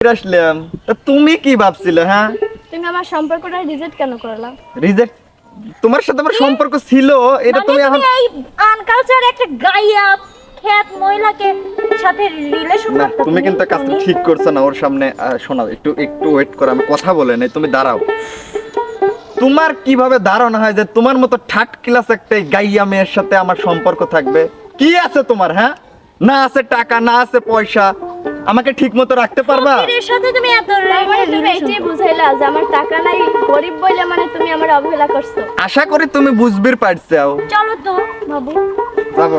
আসলাম। তুমি কি ভাবছিলে হ্যাঁ? তুমি আমার সম্পর্কটা রিজেক্ট কেন করলা? রিজেক্ট তোমার সাথে আমার সম্পর্ক ছিল এটা মানে তুমি এখন এই আনকালচার একটা গাইয়া খ্যাত মহিলাকে সাথে রিলেশন না তুমি কিন্তু কাজটা ঠিক করছ না ওর সামনে। শোনাও একটু একটু ওয়েট করো আমি কথা বলে নেই তুমি দাঁড়াও। তোমার কীভাবে ধারণা হয় যে তোমার মতো থার্ড ক্লাস একটা গাইয়া মেয়ের সাথে আমার সম্পর্ক থাকবে? কি আছে তোমার হ্যাঁ? না আছে টাকা না আছে পয়সা আমাকে ঠিক মতো রাখতে পারবা? এর সাথে তুমি এত বুঝাইলা যে আমার টাকা নাই গরিব বইলে মানে তুমি আমার অবহেলা করছ। আশা করি তুমি বুঝবির পারছ চলো তো। বাবু। যাব।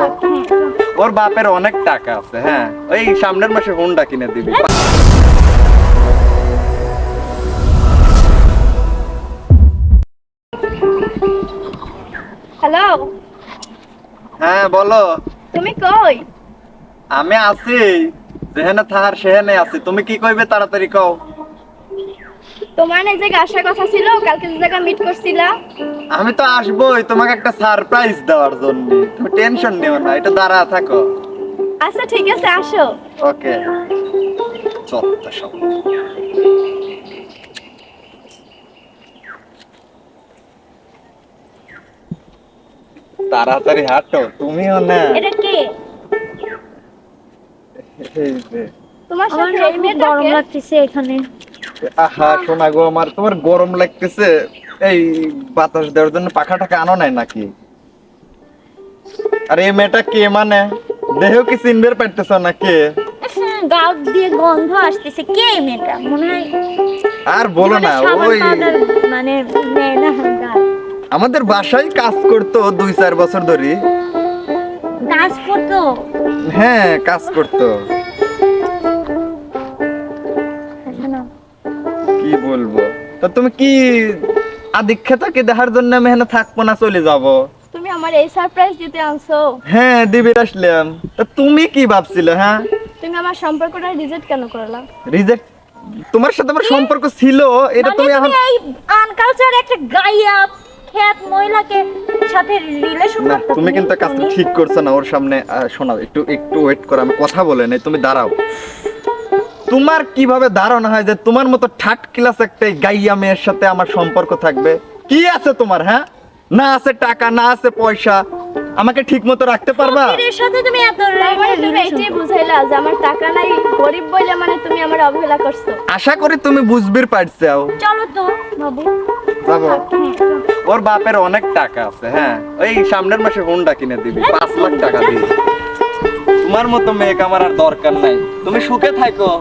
ওর বাপের অনেক টাকা আছে হ্যাঁ? ওই সামনের মাসে হোন্ডা কিনে দিবি। হ্যালো? হ্যাঁ বলো। তুমি কই? আমি আছি। যেখানে থাহার সেখানে আছি তুমি কি কইবে তাড়াতাড়ি কও? তোমার না যে আসার কথা ছিল কালকে যে জায়গা মিট করছিলা। আমি তো আসবোই তোমাকে একটা সারপ্রাইজ দেওয়ার জন্য। তুমি টেনশন নিও না এটা দাঁড়া থাকো। আচ্ছা ঠিক আছে আসো। ওকে। সব। তাড়াতাড়ি হাঁটো তুমিও না। এটা কে? এই তোমার সাথে গরম? লাগতেছে এখানে। আহা শোনা গো আমার তোমার গরম লাগতেছে। এই বাতাস দেওয়ার জন্য পাখা টাকা আনো নাই নাকি? আরে এই মেয়েটা কে মানে? দেহ কি চিনবের পারতেছ না কে গাও দিয়ে গন্ধ আসতেছে। কে এই মেয়েটা? মনে হয় আর বলো না সাবান ওই powder মানে নেয় না গায়ে। আমাদের বাসায় কাজ করতো দুই চার বছর ধরে। কাজ করতো? হ্যাঁ কাজ করতো। কি বলব? তো তুমি কি আদিক্ষেতাকে দেখার জন্য আমি এখানে থাকব না চলে যাব? তুমি আমার এই সারপ্রাইজ দিতে আনছো। হ্যাঁ আসলাম। তা তুমি কি ভাবছিলে হ্যাঁ? তুমি আমার সম্পর্কটা রিজেক্ট কেন করলা? রিজেক্ট তোমার সাথে আমার সম্পর্ক ছিল এটা মানে তুমি এখন এই আনকালচার একটা গাইয়া খ্যাত মহিলাকে সাথে রিলেশন না তুমি কিন্তু কাজটা ঠিক করছ না ওর সামনে শোনাও একটু একটু ওয়েট করো আমি কথা বলে নেই তুমি দাঁড়াও। তোমার কীভাবে ধারণা হয় যে তোমার মতো ঠাট ক্লাস একটা গাইয়া মেয়ের সাথে আমার সম্পর্ক থাকবে? কি আছে তোমার হ্যাঁ? না আছে টাকা না আছে পয়সা। আমাকে ঠিক মতো রাখতে পারবা? এর সাথে তুমি এত মানে তুমি বুঝাইলা যে আমার টাকা নাই গরিব বইলে মানে তুমি আমার অবহেলা করছ। আশা করি তুমি বুঝবির পারছ চলো তো বাবু। যাব ওর বাপের অনেক টাকা আছে হ্যাঁ? ওই সামনের মাসে হোন্ডা কিনে দিবি পাঁচ লাখ টাকা দিবি। তোমার মতো মেয়েকে আমার আর দরকার নাই। তুমি সুখে থাকো।